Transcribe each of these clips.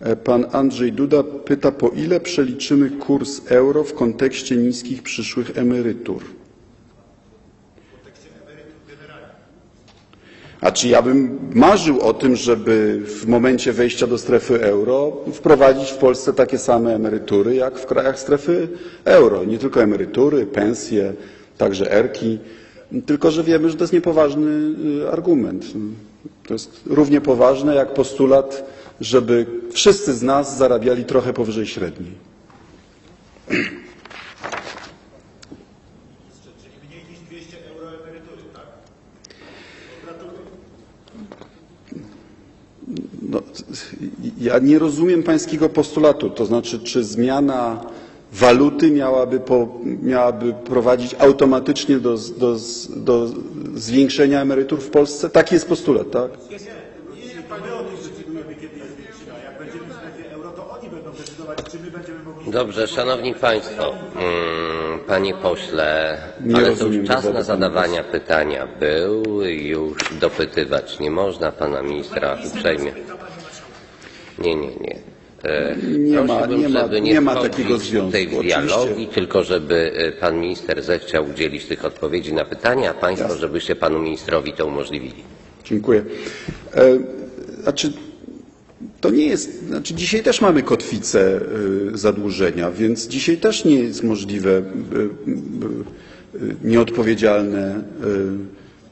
E, Pan Andrzej Duda pyta, po ile przeliczymy kurs euro w kontekście niskich przyszłych emerytur? A czy ja bym marzył o tym, żeby w momencie wejścia do strefy euro wprowadzić w Polsce takie same emerytury jak w krajach strefy euro. Nie tylko emerytury, pensje, także erki. Tylko, że wiemy, że to jest niepoważny y, argument. To jest równie poważne jak postulat, żeby wszyscy z nas zarabiali trochę powyżej średniej. Czyli mniej niż 200 euro emerytury? Gratuluję. No, ja nie rozumiem pańskiego postulatu. To znaczy, czy zmiana waluty miałaby, po, miałaby prowadzić automatycznie do, do, do zwiększenia emerytur w Polsce? Taki jest postulat, tak? Nie, nie, nie, to my o tym zdecydujemy, kiedy jest zwiększona. Jak będziemy w strefie euro, to oni będą decydować, czy my będziemy mogli... Dobrze, szanowni państwo, mm, panie pośle, Nie ale to rozumiem już czas na zadawania pytania był, już dopytywać nie można pana ministra uprzejmie. Nie, nie, nie. E, Nie ma- prosiłbym, nie ma- żeby nie, nie ma wchodzić takiego związku, tutaj w oczywiście. dialogi, tylko żeby e, pan minister zechciał udzielić tych odpowiedzi na pytania, a państwo, Jasne. żebyście panu ministrowi to umożliwili. Dziękuję. E, Znaczy, to nie jest, znaczy dzisiaj też mamy kotwicę y, zadłużenia, więc dzisiaj też nie jest możliwe y, y, nieodpowiedzialne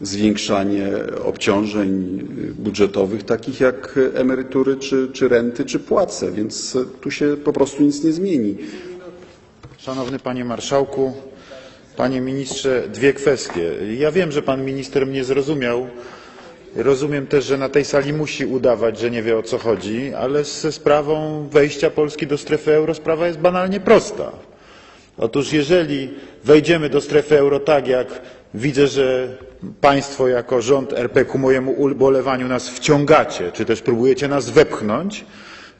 zwiększanie obciążeń budżetowych, takich jak emerytury, czy, czy renty, czy płace, więc tu się po prostu nic nie zmieni. Szanowny Panie Marszałku, Panie Ministrze, dwie kwestie. Ja wiem, że Pan Minister mnie zrozumiał. Rozumiem też, że na tej sali musi udawać, że nie wie o co chodzi, ale ze sprawą wejścia Polski do strefy euro sprawa jest banalnie prosta. Otóż jeżeli wejdziemy do strefy euro tak, jak widzę, że Państwo jako rząd RP ku mojemu ubolewaniu nas wciągacie, czy też próbujecie nas wepchnąć,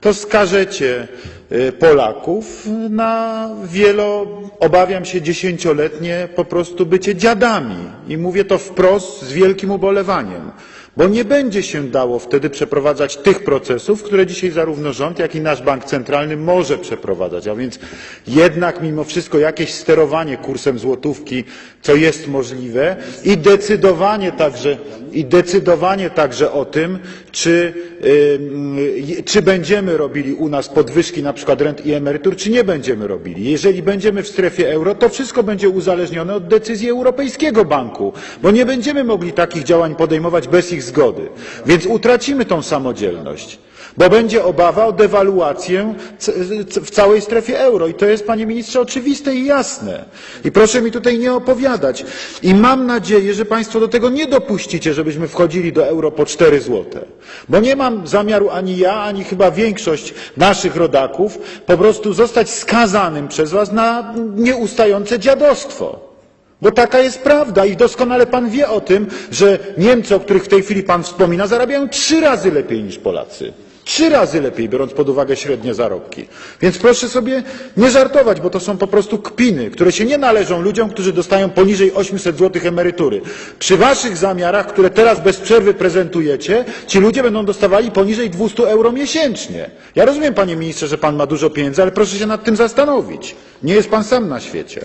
to skażecie y, Polaków na wielo, obawiam się, dziesięcioletnie po prostu bycie dziadami. I mówię to wprost z wielkim ubolewaniem. Bo nie będzie się dało wtedy przeprowadzać tych procesów, które dzisiaj zarówno rząd, jak i nasz bank centralny może przeprowadzać. A więc jednak mimo wszystko jakieś sterowanie kursem złotówki, co jest możliwe i decydowanie także, i decydowanie także o tym, czy, y, czy będziemy robili u nas podwyżki na przykład rent i emerytur, czy nie będziemy robili. Jeżeli będziemy w strefie euro, to wszystko będzie uzależnione od decyzji Europejskiego Banku, bo nie będziemy mogli takich działań podejmować bez ich zgody. Więc utracimy tą samodzielność. Bo będzie obawa o dewaluację w całej strefie euro. I to jest, panie ministrze, oczywiste i jasne. I proszę mi tutaj nie opowiadać. I mam nadzieję, że państwo do tego nie dopuścicie, żebyśmy wchodzili do euro po 4 złote. Bo nie mam zamiaru ani ja, ani chyba większość naszych rodaków po prostu zostać skazanym przez was na nieustające dziadostwo. Bo taka jest prawda i doskonale pan wie o tym, że Niemcy, o których w tej chwili pan wspomina, zarabiają trzy razy lepiej niż Polacy. Trzy razy lepiej, biorąc pod uwagę średnie zarobki. Więc proszę sobie nie żartować, bo to są po prostu kpiny, które się nie należą ludziom, którzy dostają poniżej 800 zł emerytury. Przy waszych zamiarach, które teraz bez przerwy prezentujecie, ci ludzie będą dostawali poniżej 200 euro miesięcznie. Ja rozumiem, panie ministrze, że pan ma dużo pieniędzy, ale proszę się nad tym zastanowić. Nie jest pan sam na świecie.